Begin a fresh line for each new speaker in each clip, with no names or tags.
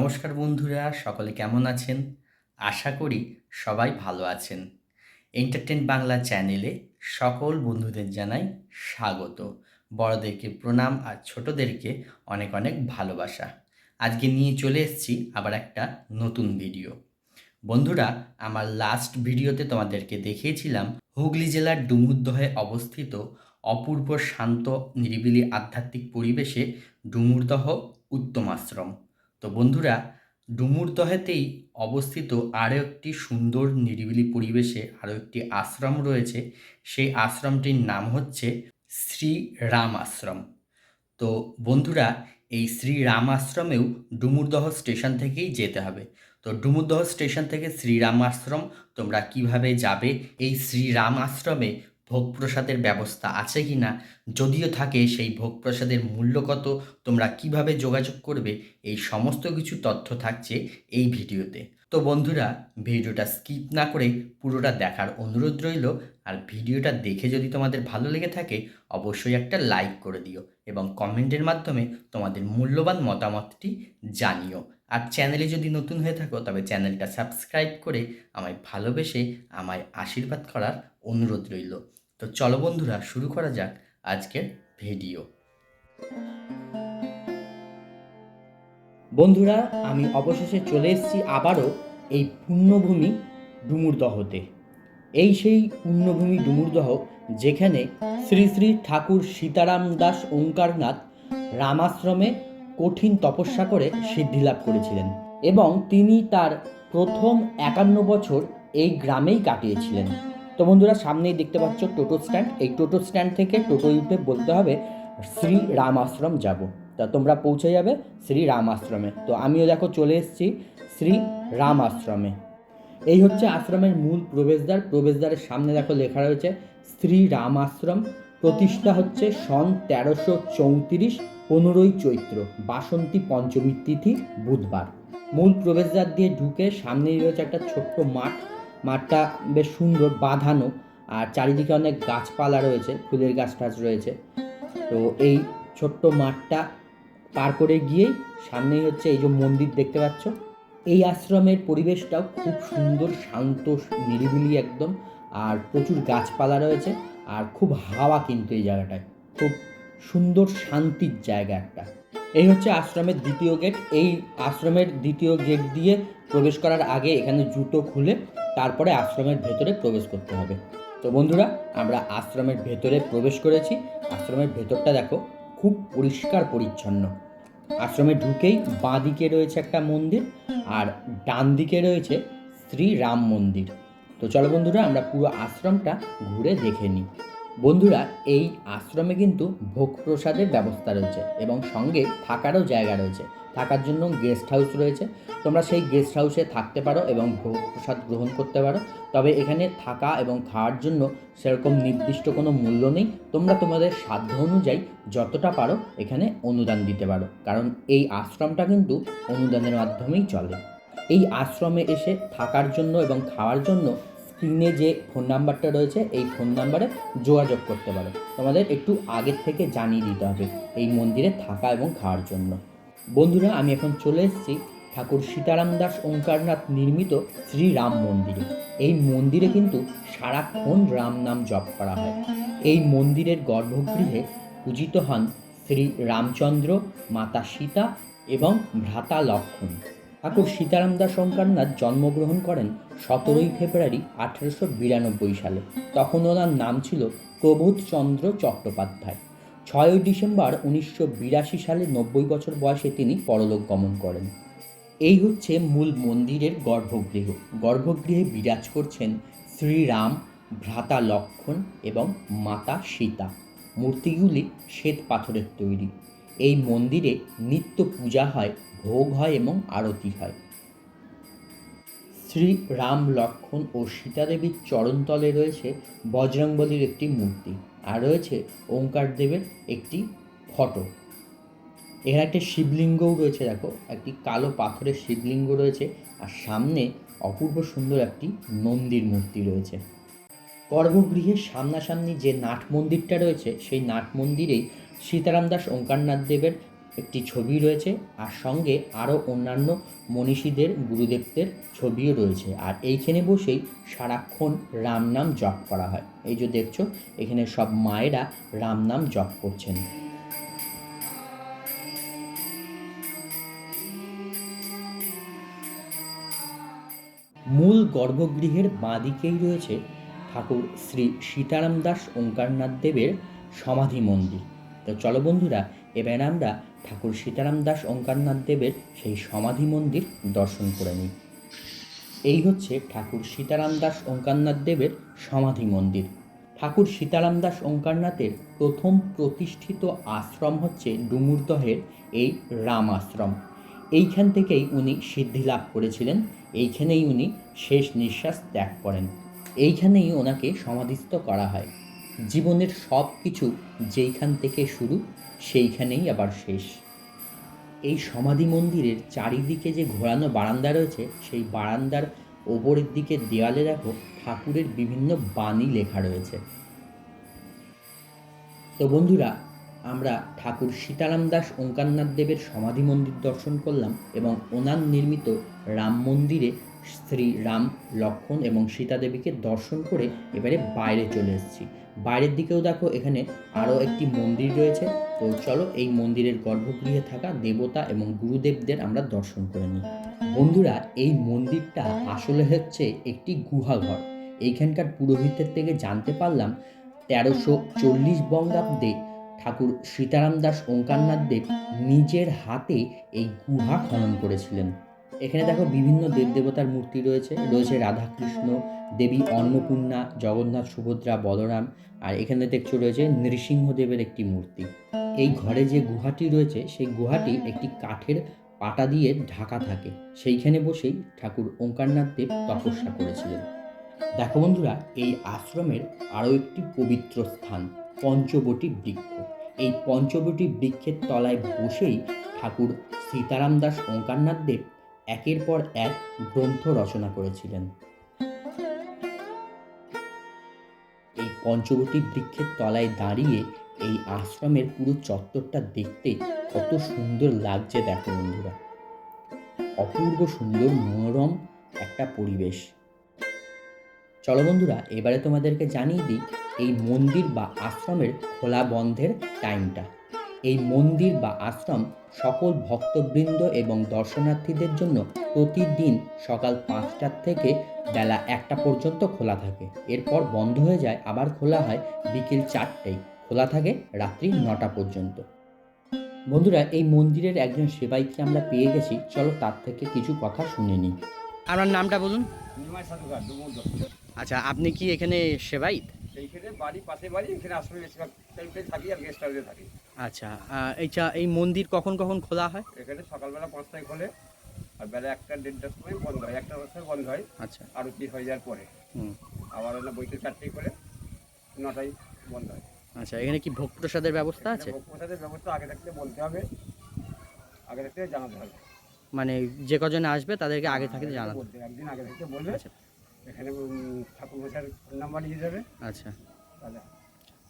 নমস্কার বন্ধুরা, সকলে কেমন আছেন? আশা করি সবাই ভালো আছেন। এন্টারটেন বাংলা চ্যানেলে সকল বন্ধুদের জানাই স্বাগত। বড়দেরকে প্রণাম আর ছোটদেরকে অনেক অনেক ভালোবাসা। আজকে নিয়ে চলে এসেছি আবার একটা নতুন ভিডিও বন্ধুরা, আমার লাস্ট ভিডিওতে তোমাদেরকে দেখিয়েছিলাম হুগলি জেলার ডুমুরদহে অবস্থিত অপূর্ব শান্ত, নিরিবিলি আধ্যাত্মিক পরিবেশে ডুমুরদহ উত্তম আশ্রম। তো বন্ধুরা ডুমুরদহেতেই অবস্থিত আরও একটি সুন্দর নিরিবিলি পরিবেশে আরও একটি আশ্রম রয়েছে। সেই আশ্রমটির নাম হচ্ছে শ্রী রাম আশ্রম। তো বন্ধুরা, এই শ্রী রাম আশ্রমেও ডুমুরদহ স্টেশন থেকেই যেতে হবে। তো ডুমুরদহ স্টেশন থেকে শ্রীরাম আশ্রম তোমরা কীভাবে যাবে? এই শ্রীরাম আশ্রমে ভোগ প্রসাদের ব্যবস্থা আছে কি না যদিও থাকে, সেই ভোগ প্রসাদের মূল্য কত, তোমরা কীভাবে যোগাযোগ করবে, এই সমস্ত কিছু তথ্য থাকছে এই ভিডিওতে। তো বন্ধুরা, ভিডিওটা স্কিপ না করে পুরোটা দেখার অনুরোধ রইল, আর ভিডিওটা দেখে যদি তোমাদের ভালো লেগে থাকে, অবশ্যই একটা লাইক করে দিও এবং কমেন্টের মাধ্যমে তোমাদের মূল্যবান মতামতটি জানিও। আর চ্যানেলে যদি নতুন হয়ে থাকো, তবে চ্যানেলটা সাবস্ক্রাইব করে আমায় ভালোবেসে আমায় আশীর্বাদ করার অনুরোধ রইল। তো চলো বন্ধুরা, শুরু করা যাক আজকের ভিডিও। বন্ধুরা, আমি অবশেষে চলে এসেছি আবারও এই পুণ্যভূমি ডুমুরদহতে। এই সেই পুণ্যভূমি ডুমুরদহ যেখানে শ্রী শ্রী ঠাকুর সীতারাম দাস ওঙ্কারনাথ রামাশ্রমে কঠিন তপস্যা করে সিদ্ধিলাভ করেছিলেন এবং তিনি তার প্রথম একান্ন বছর এই গ্রামেই কাটিয়েছিলেন। তো বন্ধুরা, সামনেই দেখতে পাচ্ছ টোটো স্ট্যান্ড। এই টোটো স্ট্যান্ড থেকে টোটো উঠে বলতে হবে, শ্রী রাম আশ্রম যাব। তা তোমরা পৌঁছে যাবে শ্রী রাম আশ্রমে। তো আমিও দেখো চলে এসেছি শ্রী রাম আশ্রমে। এই হচ্ছে আশ্রমের মূল প্রবেশদ্বার। প্রবেশদ্বারের সামনে দেখো লেখা রয়েছে, শ্রী রাম আশ্রম, প্রতিষ্ঠা হচ্ছে সন তেরোশো চৌত্রিশ, পনেরোই চৈত্র, বাসন্তী পঞ্চমী তিথি, বুধবার। মূল প্রবেশদ্বার দিয়ে ঢুকে সামনেই রয়েছে একটা ছোট্ট মাঠ। মাঠটা বেশ সুন্দর, বাঁধানো আর চারিদিকে অনেক গাছপালা রয়েছে, ফুলের গাছ টাছ রয়েছে। তো এই ছোট্ট মাঠটা পার করে গিয়েই সামনেই হচ্ছে এই যে মন্দির দেখতে পাচ্ছ। এই আশ্রমের পরিবেশটাও খুব সুন্দর, শান্ত, নিরিবিলি একদম আর প্রচুর গাছপালা রয়েছে আর খুব হাওয়া কিন্তু এই জায়গাটায়। খুব সুন্দর শান্তির জায়গা একটা। এই হচ্ছে আশ্রমের দ্বিতীয় গেট এই আশ্রমের দ্বিতীয় গেট দিয়ে প্রবেশ করার আগে এখানে জুতো খুলে তারপরে আশ্রমের ভেতরে প্রবেশ করতে হবে। তো বন্ধুরা, আমরা আশ্রমের ভেতরে প্রবেশ করেছি। আশ্রমের ভেতরটা দেখো, খুব পরিষ্কার পরিচ্ছন্ন। আশ্রমে ঢুকেই বাঁ দিকে রয়েছে একটা মন্দির আর ডান দিকে রয়েছে শ্রী রাম মন্দির। তো চলো বন্ধুরা, আমরা পুরো আশ্রমটা ঘুরে দেখে নিই। বন্ধুরা, এই আশ্রমে কিন্তু ভোগ প্রসাদের ব্যবস্থা রয়েছে এবং সঙ্গে থাকারও জায়গা রয়েছে। থাকার জন্য গেস্ট হাউস রয়েছে। তোমরা সেই গেস্ট হাউসে থাকতে পারো এবং ভোগ প্রসাদ গ্রহণ করতে পারো। তবে এখানে থাকা এবং খাওয়ার জন্য সেরকম নির্দিষ্ট কোনো মূল্য নেই। তোমরা তোমাদের সাধ্য অনুযায়ী যতটা পারো এখানে অনুদান দিতে পারো। কারণ এই আশ্রমটা কিন্তু অনুদানের মাধ্যমেই চলে। এই আশ্রমে এসে থাকার জন্য এবং খাওয়ার জন্য স্ক্রিনে যে ফোন নাম্বারটা রয়েছে, এই ফোন নাম্বারে যোগাযোগ করতে পারো। তোমাদের একটু আগের থেকে জানিয়ে দিতে হবে এই মন্দিরে থাকা এবং খাওয়ার জন্য। বন্ধুরা, আমি এখন চলে এসেছি ঠাকুর সীতারাম দাস ওঙ্কারনাথ নির্মিত শ্রী রাম মন্দিরে। এই মন্দিরে কিন্তু সারাক্ষণ রাম নাম জপ করা হয়। এই মন্দিরের গর্ভগৃহে পূজিত হন শ্রী রামচন্দ্র, মাতা সীতা এবং ভ্রাতা লক্ষণ ঠাকুর সীতারাম দাস ওঙ্কারনাথ জন্মগ্রহণ করেন সতেরোই ফেব্রুয়ারি আঠেরোশো বিরানব্বই সালে। তখন ওনার নাম ছিল প্রবোধচন্দ্র চট্টোপাধ্যায়। ছয়ই ডিসেম্বর উনিশশো বিরাশি সালে নব্বই বছর বয়সে তিনি পরলোক গমন করেন। এই হচ্ছে মূল মন্দিরের গর্ভগৃহ। গর্ভগৃহে বিরাজ করছেন শ্রীরাম, ভ্রাতা লক্ষণ এবং মাতা সীতা। মূর্তিগুলি শ্বেত পাথরের তৈরি। এই মন্দিরে নিত্য পূজা হয় ভোগ হয় এবং আরতি হয়। শ্রী রাম লক্ষণ ও সীতাদেবীর চরণতলে রয়েছে বজরংবলীর একটি মূর্তি আর রয়েছে ওঙ্কার দেবের একটি ফটো। এখানে একটি শিবলিঙ্গও রয়েছে দেখো, একটি কালো পাথরের শিবলিঙ্গ রয়েছে আর সামনে অপূর্ব সুন্দর একটি নন্দীর মূর্তি রয়েছে। গর্ভগৃহের সামনাসামনি যে নাট মন্দিরটা রয়েছে, সেই নাট মন্দিরেই সীতারাম দাস ওঙ্কারনাথ দেবের একটি ছবি রয়েছে আর সঙ্গে আরও অন্যান্য মনীষীদের, গুরুদেবদের ছবিও রয়েছে। আর এইখানে বসেই সারাক্ষণ রাম নাম জপ করা হয়। এই যে দেখছ, এখানে সব মায়েরা রাম নাম জপ করছেন। মূল গর্ভগৃহের বাঁদিকেই রয়েছে ঠাকুর শ্রী সীতারাম দাস ওঙ্কারনাথ দেবের সমাধি মন্দির। তো চলো বন্ধুরা এবার আমরা ঠাকুর সীতারাম দাস ওঙ্কারনাথ দেবের সেই সমাধি মন্দির দর্শন করে নিই। এই হচ্ছে ঠাকুর সীতারাম দাস ওঙ্কারনাথ দেবের সমাধি মন্দির। ঠাকুর সীতারাম দাস ওঙ্কারনাথের প্রথম প্রতিষ্ঠিত আশ্রম হচ্ছে ডুমুরদহের এই রাম আশ্রম। এইখান থেকেই উনি সিদ্ধি লাভ করেছিলেন, এইখানেই উনি শেষ নিঃশ্বাস ত্যাগ করেন। এইখানেই ওনাকে সমাধিস্থ করা হয়। জীবনের সব কিছু যেইখান থেকে শুরু, সেইখানেই আবার শেষ। এই সমাধি মন্দিরের চারিদিকে যে ঘোরানো বারান্দা রয়েছে, সেই বারান্দার ওপরের দিকে দেওয়ালে দেখো ঠাকুরের বিভিন্ন বাণী লেখা রয়েছে। তো বন্ধুরা, আমরা ঠাকুর সীতারাম দাস ওঙ্কারনাথ দেবের সমাধি মন্দির দর্শন করলাম এবং ওনার নির্মিত রাম মন্দিরে শ্রী রাম লক্ষ্মণ এবং সীতা দেবীকে দর্শন করে এবারে বাইরে চলে এসেছি। বাইরের দিকেও দেখো, এখানে আরও একটি মন্দির রয়েছে। তো চলো এই মন্দিরের গর্ভগৃহে থাকা দেবতা এবং গুরুদেবদের আমরা দর্শন করে নিই। বন্ধুরা, এই মন্দিরটা আসলে হচ্ছে একটি গুহাঘর। এইখানকার পুরোহিতের থেকে জানতে পারলাম, তেরোশো চল্লিশ বঙ্গাব্দে ঠাকুর সীতারাম দাস ওঙ্কারনাথ দেব নিজের হাতে এই গুহা খনন করেছিলেন। এখানে দেখো বিভিন্ন দেবদেবতার মূর্তি রয়েছে। রয়েছে রাধাকৃষ্ণ, দেবী অন্নপূর্ণা, জগন্নাথ, সুভদ্রা, বলরাম, আর এখানে দেখছ রয়েছে নৃসিংহদেবের একটি মূর্তি। এই ঘরে যে গুহাটি রয়েছে, সেই গুহাটি একটি কাঠের পাটা দিয়ে ঢাকা থাকে। সেইখানে বসেই ঠাকুর ওঙ্কারনাথ দেব তপস্যা করেছিলেন। দেখো বন্ধুরা, এই আশ্রমের আরও একটি পবিত্র স্থান, পঞ্চবটী বৃক্ষ। এই পঞ্চবটী বৃক্ষের তলায় বসেই ঠাকুর সীতারাম দাস ওঙ্কারনাথ দেব একের পর এক গ্রন্থ রচনা করেছিলেন। এই পঞ্চবটী বৃক্ষের তলায় দাঁড়িয়ে এই আশ্রমের পুরো চত্বরটা দেখতে কত সুন্দর লাগছে দেখো বন্ধুরা। অপূর্ব সুন্দর মনোরম একটা পরিবেশ। চলো বন্ধুরা, এবারে তোমাদেরকে জানিয়ে দিই এই মন্দির বা আশ্রমের খোলা বন্ধের টাইমটা এই মন্দির বা আশ্রম সকল ভক্তবৃন্দ এবং দর্শনার্থীদের জন্য প্রতিদিন সকাল পাঁচটার থেকে বেলা একটা পর্যন্ত খোলা থাকে। এরপর বন্ধ হয়ে যায় আবার খোলা হয় বিকেল চারটেই। খোলা থাকে রাত্রি নটা পর্যন্ত। বন্ধুরা এই মন্দিরের একজন সেবাইকে আমরা পেয়ে গেছি। চলো তার থেকে কিছু কথা শুনে নিই। আপনার নামটা বলুন। আচ্ছা আপনি কি এখানে সেবাইত
এইখানে বাড়ি পাশে বাড়ি এখানে আসলে বেশিরভাগ টাইমটাই থাকি আর গেস্ট হাউসে থাকি।
আচ্ছা এইটা এই মন্দির কখন কখন খোলা হয়?
এখানে সকালবেলা পাঁচটায় খোলে আর বেলা একটা দেড়টার সময় বন্ধ হয় একটা সময় বন্ধ হয়
আচ্ছা।
আরতি হয়ে যাওয়ার পরে।
হুম।
আবার হলো বইতে চারটেই খোলে নটায় বন্ধ হয়।
আচ্ছা এখানে কি ভোগ প্রসাদের ব্যবস্থা আছে?
ভোগ প্রসাদের ব্যবস্থা আগে থাকতে বলতে হবে আগে থাকতে জানাতে হবে।
মানে যে কজন আসবে তাদেরকে আগে থাকতে জানাতে
হবে। একদিন আগে থাকতে বলবে।
আচ্ছা।
এখানে ঠাকুর মশাইয়ের ফোন নাম্বার নিয়ে যাবে
আচ্ছা।
তাহলে।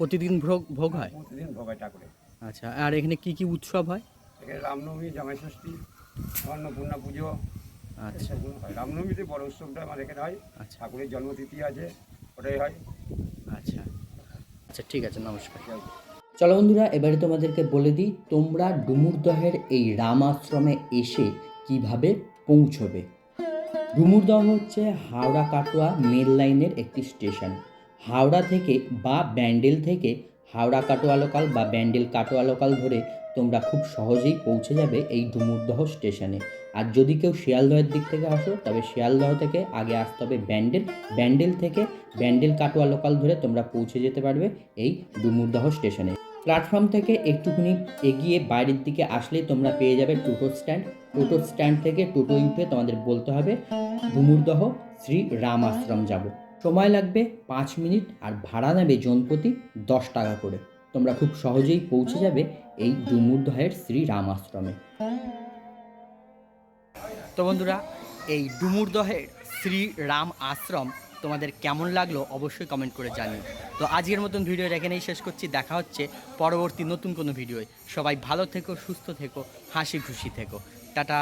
প্রতিদিন ভোগ ভোগ হয়?
প্রতিদিন ভোগ হয় ঠাকুরে
আচ্ছা আর এখানে কি কি উৎসব হয়?
এখানে রামনবমী জামাই ষষ্ঠী অন্নপূর্ণা পুজো
আচ্ছা।
রামনবমীতে বড় উৎসবটা আমার এখানে হয়।
আচ্ছা।
ঠাকুরের জন্মতিথি আছে ওটাই হয়।
আচ্ছা। আচ্ছা ঠিক আছে নমস্কার। চলো বন্ধুরা এবারে তোমাদেরকে বলে দিই তোমরা ডুমুরদহের এই রাম আশ্রমে এসে কীভাবে পৌঁছবে। ডুমুরদহ হচ্ছে হাওড়া কাটোয়া মেল লাইনের একটি স্টেশন। হাওড়া থেকে বা ব্যান্ডেল থেকে হাওড়া কাটোয়া লোকাল বা ব্যান্ডেল কাটোয়া লোকাল ধরে তোমরা খুব সহজেই পৌঁছে যাবে এই ডুমুরদহ স্টেশনে আর যদি কেউ শিয়ালদহের দিক থেকে আসো, তবে শিয়ালদহ থেকে আগে আসতে হবে ব্যান্ডেল। ব্যান্ডেল থেকে ব্যান্ডেল কাটোয়া লোকাল ধরে তোমরা পৌঁছে যেতে পারবে এই ডুমুরদহ স্টেশনে প্ল্যাটফর্ম থেকে একটুখানি এগিয়ে বাইরের দিকে আসলেই তোমরা পেয়ে যাবে টোটো স্ট্যান্ড টোটো স্ট্যান্ড থেকে টোটো উঠে তোমাদের বলতে হবে ডুমুরদহ শ্রী রাম আশ্রম যাব। সময় লাগবে পাঁচ মিনিট আর ভাড়া নেবে জনপ্রতি দশ টাকা করে। তোমরা খুব সহজেই পৌঁছে যাবে এই ডুমুরদহের শ্রী রাম আশ্রমে তো বন্ধুরা, এই ডুমুরদহের শ্রী রাম আশ্রম তোমাদের কেমন লাগল অবশ্যই কমেন্ট করে জানিও। তো আজকের মতন ভিডিও এখানেই শেষ করছি। দেখা হচ্ছে পরবর্তী নতুন কোনো ভিডিওয় সবাই ভালো থেকো, সুস্থ থেকো, হাসি খুশি থেকো। টাটা!